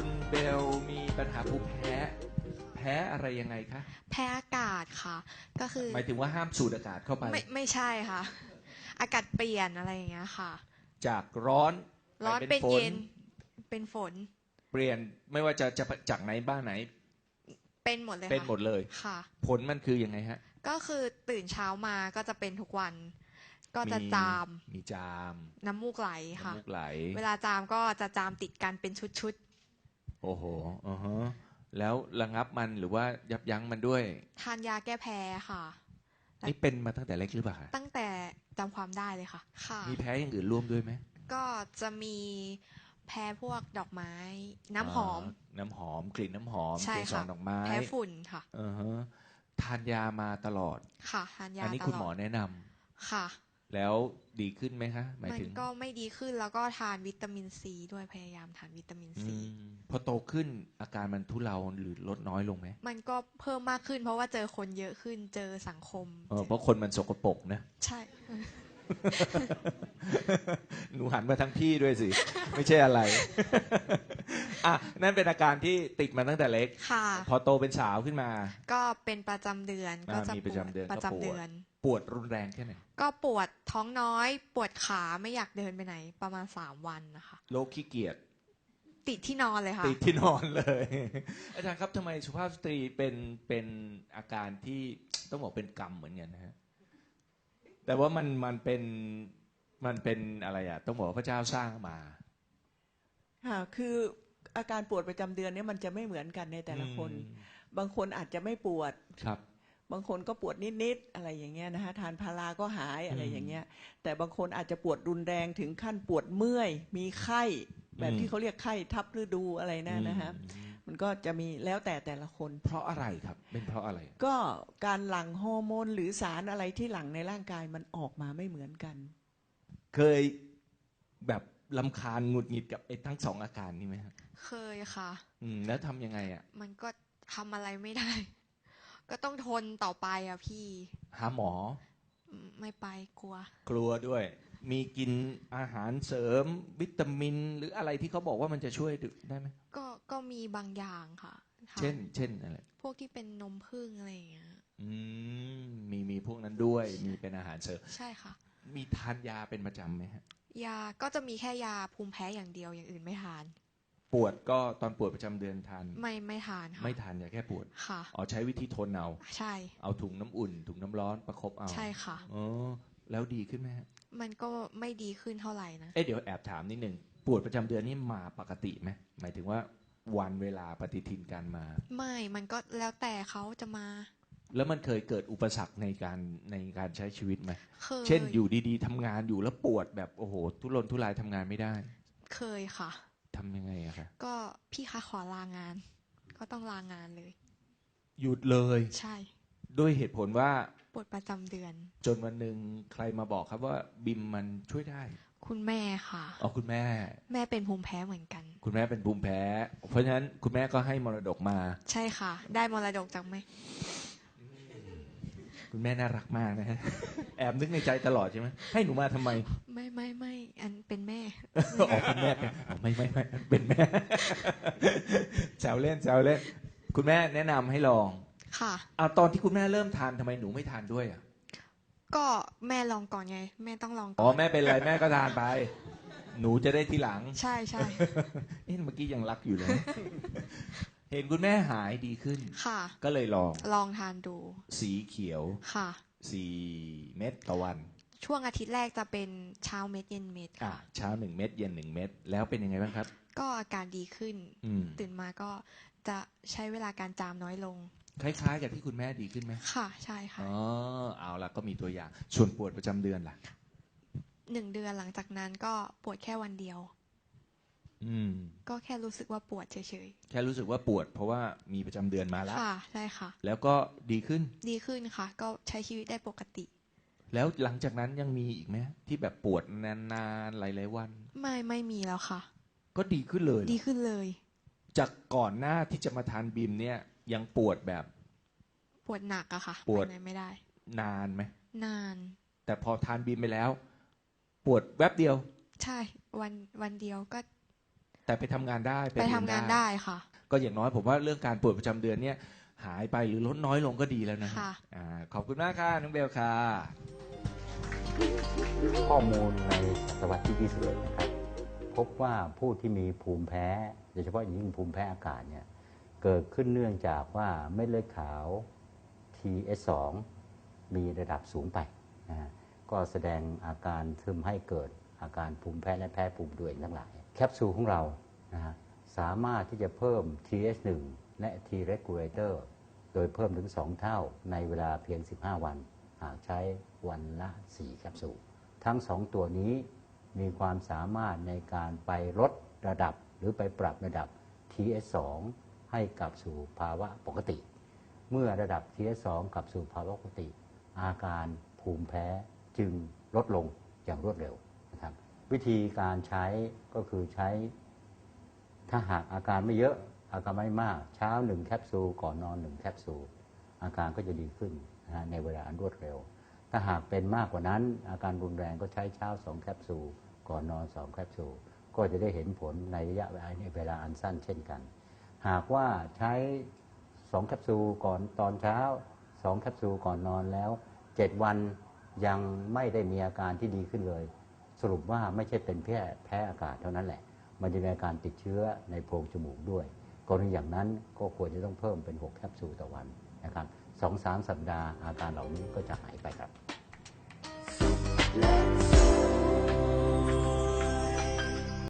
คุณเบลมีปัญหาภูมิแพ้ แพ้อะไรยังไงคะแพ้อากาศค่ะ ก็คือหมายถึงว่าห้ามสูดอากาศเข้าไป ไม่ไม่ใช่ค่ะ อากาศเปลี่ยนอะไรอย่างเงี้ยค่ะ จากร้อนร้อนไปเป็นฝเย็นเป็นฝน เปลี่ยนไม่ว่าจะจะจากไหนบ้านไหน เป็นหมดเลยเป็นค่ะหมดเลย ค่ะ ผลมันคือยังไงฮะก็คือตื่นเช้ามาก็จะเป็นทุกวัน ก็จะจามมีจามน้ำมูกไหลค่ะน้ำมูกไหล เวลาจามก็จะจามติดกันเป็นชุด โอ้โหอือฮะแล้วระงับมันหรือว่ายับยั้งมันด้วยๆทานยาแก้แพ้ค่ะ นี่เป็นมาตั้งแต่เล็กหรือเปล่าคะตั้งแต่จำความได้เลยค่ะ ค่ะ มีแพ้อย่างอื่นร่วมด้วยไหมก็จะมีแพ้พวกดอกไม้ น้ำหอมาน้ำหอม กลิ่นน้ำหอมใช่เกสรค่ะดอกไม้แพ้ฝุ่นค่ะ อือฮะทานยามาตลอด ค่ะทานยาอันนี้ตคุณลหมออดแนะนำค่ะ แล้วดีขึ้นไหมคะหมายมันถึงก็ไม่ดีขึ้นแล้วก็ทานวิตามินซีด้วยพยายามทานวิตามินอืซี มพอโตขึ้นอาการมันทุเลาหรือลดน้อยลงไหมมันก็เพิ่มมากขึ้น เพราะว่าเจอคนเยอะขึ้นเจอสังคมเออเพราะคนมันสกปรกนะ ใช่ หนูหันมาทั้งพี่ด้วยสิ ไม่ใช่อะไร อะ นั่นเป็นอาการที่ติดมาตั้งแต่เล็ก ค่ะ พอโตเป็นสาวขึ้นมา ก็เป็นประจำเดือนอ่าก็จะมีประจำเดือนปวประก็ปวดจำเดือน ปวดรุนแรงแค่ไหนก็ปวดท้องน้อย ปวดขาไม่อยากเดินไปไหน ประมาณสามวันนะคะ โรคขี้เกียจติดที่นอนเลยค่ะ ติดที่นอนเลย อาจารย์ครับทำไมสุภาพสตรีเป็นเป็นอาการที่ต้องบอกเป็นกรรมเหมือนกันนะฮะ แต่ว่ามันมันเป็นมันเป็นอะไรอะต้องบอกว่าพระเจ้าสร้างมา ค่ะ คืออาการปวดประจำเดือนเนี่ยมันจะไม่เหมือนกันในแต่ละคนอืมบางคนอาจจะไม่ปวดครับ บางคนก็ปวดนิดๆอะไรอย่างเงี้ยนะคะทานพาราก็หายอะไรอย่างเงี้ย แต่บางคนอาจจะปวดรุนแรงถึงขั้นปวดเมื่อย มีไข้ แบบอืมที่เขาเรียกไข้ทับฤดูอะไรนั่นนะฮะอื มมันก็จะมีแล้วแต่แต่ละคน เพราะอะไรครับ เป็นเพราะอะไร ก็การหลั่งฮอร์โมนหรือสารอะไรที่หลั่งในร่างกายมันออกมาไม่เหมือนกัน เคยแบบลำคาญหงุดหงิดกับไอ้ทั้งสองอาการนี้ไหมครับเคยค่ะ อืม แล้วทำยังไงอะ มันก็ทำอะไรไม่ได้ ก็ต้องทนต่อไปอะพี่ หาหมออืมไม่ไปกลัว กลัวด้วย มีกินอาหารเสริม วิตามิน หรืออะไรที่เขาบอกว่ามันจะช่วยได้ไหมก็ ก็มีบางอย่างค่ะทานเช่น เช่นอะไรพวกที่เป็นนมผึ้งอะไรอย่างเงี้ยอืมมีมีพวกนั้นด้วย มีเป็นอาหารเสริมใช่ค่ะ มีทานยาเป็นประจำไหมฮะ ยาก็จะมีแค่ยาภูมิแพ้อย่างเดียวอย่างอื่นไม่ทาน ปวดก็ตอนปวดประจำเดือนทาน ไม่ไม่ทานค่ะไม่ทานยาแก้ปวดค่ะอ๋อใช้วิธีทนเอาใช่ เอาถุงน้ำอุ่น ถุงน้ำร้อนประคบเอาใช่ค่ะอ๋อแล้วดีขึ้นไหมฮะมันก็ไม่ดีขึ้นเท่าไหร่นะ เอ๊ะเดี๋ยวแอบถามนิดนึง ปวดประจำเดือนนี่มาปกติไหมหมายถึงว่า วันเวลาปฏิทินการมา ไม่มันก็แล้วแต่เขาจะมา แล้วมันเคยเกิดอุปสรรคในการในการใช้ชีวิตไหมเคยเช่นอยู่ดีๆทำงานอยู่แล้วปวดแบบโอ้โห ทุรนทุรายทำงานไม่ได้เคยค่ะ ทำยังไงอะคะก็พี่คะขอลางาน ก็ต้องลางานเลย หยุดเลยใช่ ด้วยเหตุผลว่าปวดประจำเดือน จนวันหนึ่งใครมาบอกครับว่าบิมมันช่วยได้ คุณแม่ค่ะอ๋อคุณแม่ แม่เป็นภูมิแพ้เหมือนกัน คุณแม่เป็นภูมิแพ้ เพราะฉะนั้นคุณแม่ก็ให้มรดกมา ใช่ค่ะ ได้มรดกจากแม่คุณแม่น่ารักมากนะฮะแอบนึกในใจตลอดใช่ไหมให้หนูมาทำไม ไม่ไม่ไม่อันเป็นแม่ออกคุณแม่เป็นอ๋อไม่ไม่ไม่เป็นแม่แซวเล่นแซวเล่น คุณแม่แนะนำให้ลอง ค่ะเอาตอนที่คุณแม่เริ่มทานทำไมหนูไม่ทานด้วยอะ ก็แม่ลองก่อนไง แม่ต้องลองอ๋ก่ออนแม่เป็นไรแม่ก็ทานไป หนูจะได้ทีหลัง ใช่ใช่ เอ๊ะเมื่อกี้ยังรักอยู่เลย เห็นคุณแม่หายดีขึ้น ค่ะ ก็เลยลอง ลองทานดูสีเขียวค่ะ สี่เม็ดต่อวัน ช่วงอาทิตย์แรกจะเป็นเช้าเม็ดเย็นเม็ดอะค่ะ เช้าหนึ่งเม็ดเย็นหนึ่งเม็ดแล้วเป็นยังไงบ้างครับ ก็อาการดีขึ้น อืมตื่นมาก็จะใช้เวลาการจามน้อยลง คล้ายๆกับที่คุณแม่ดีขึ้นไหมค่ะ ใช่ค่ะ อ๋อ เอาละก็มีตัวอย่าง ส่วนปวดประจำเดือนล่ะ หนึ่งเดือนหลังจากนั้นก็ปวดแค่วันเดียว อืม ก็แค่รู้สึกว่าปวดเฉยแค่รู้สึกว่าปวด เพราะว่ามีประจำเดือนมาๆแล้วค่ะ ใช่ค่ะ แล้วก็ดีขึ้น ดีขึ้นค่ะ ก็ใช้ชีวิตได้ปกติ แล้วหลังจากนั้นยังมีอีกไหมที่แบบปวดนานๆหลายๆวัน ไม่ไม่มีแล้วค่ะ ก็ดีขึ้นเลยดีขึ้นเลย จากก่อนหน้าที่จะมาทานบีมเนี่ย ยังปวดแบบ ปวดหนักอะค่ะปวดไปไหนไม่ได้ นานไหมนาน แต่พอทานบีมไปแล้ว ปวดแวบเดียว ใช่ วันวันเดียวก็ แต่ไปทำงานได้ไปทำงานได้ค่ะ ก็อย่างน้อยผมว่าเรื่องการปวดประจำเดือนเนี่ย หายไปหรือลดน้อยลงก็ดีแล้วนะค่ะ อ่าขอบคุณมากค่ะน้องเบลค่ะ ข้อมูลในศตวรรษที่ 21 นะครับ พบว่าผู้ที่มีภูมิแพ้ โดยเฉพาะอย่างยิ่งภูมิแพ้อากาศเนี่ย เกิดขึ้นเนื่องจากว่าเม็ดเลือดขาว TS2 มีระดับสูงไปนะก็แสดงอาการทึมให้เกิดอาการภูมิแพ้และแพ้ภูมิตัวเองทั้งหลาย แคปซูลของเรานะฮะสามารถที่จะเพิ่ม TS1 และ T regulator โดยเพิ่มถึง 2 เท่าในเวลาเพียง 15 วัน หากใช้วันละ 4 แคปซูล ทั้ง 2 ตัวนี้มีความสามารถในการไปลดระดับหรือไปปรับระดับ TS2 ให้กลับสู่ภาวะปกติ เมื่อระดับ TS2 กลับสู่ภาวะปกติ อาการภูมิแพ้จึงลดลงอย่างรวดเร็วนะครับ วิธีการใช้ก็คือใช้ ถ้าหากอาการไม่เยอะอาการไม่มาก เช้าหนึ่งแคปซูลก่อนนอนหนึ่งแคปซูลอาการก็จะดีขึ้นนะในเวลาอันรวดเร็ว ถ้าหากเป็นมากกว่านั้น อาการรุนแรงก็ใช้เช้าสองแคปซูลก่อนนอนสองแคปซูลก็จะได้เห็นผลในระยะเวลาอันสั้นเช่นกัน หากว่าใช้สองแคปซูลก่อนตอนเช้าสองแคปซูลก่อนนอนแล้วเจ็ดวันยังไม่ได้มีอาการที่ดีขึ้นเลย สรุปว่าไม่ใช่เป็นแพ้แพ้อากาศเท่านั้นแหละ มันจะมีอาการติดเชื้อในโพรงจมูกด้วยกรณีอย่างนั้นก็ควรจะต้องเพิ่มเป็น 6 แคปซูลต่อวันนะครับสองสามสัปดาห์อาการเหล่านี้ก็จะหายไปครับ Let's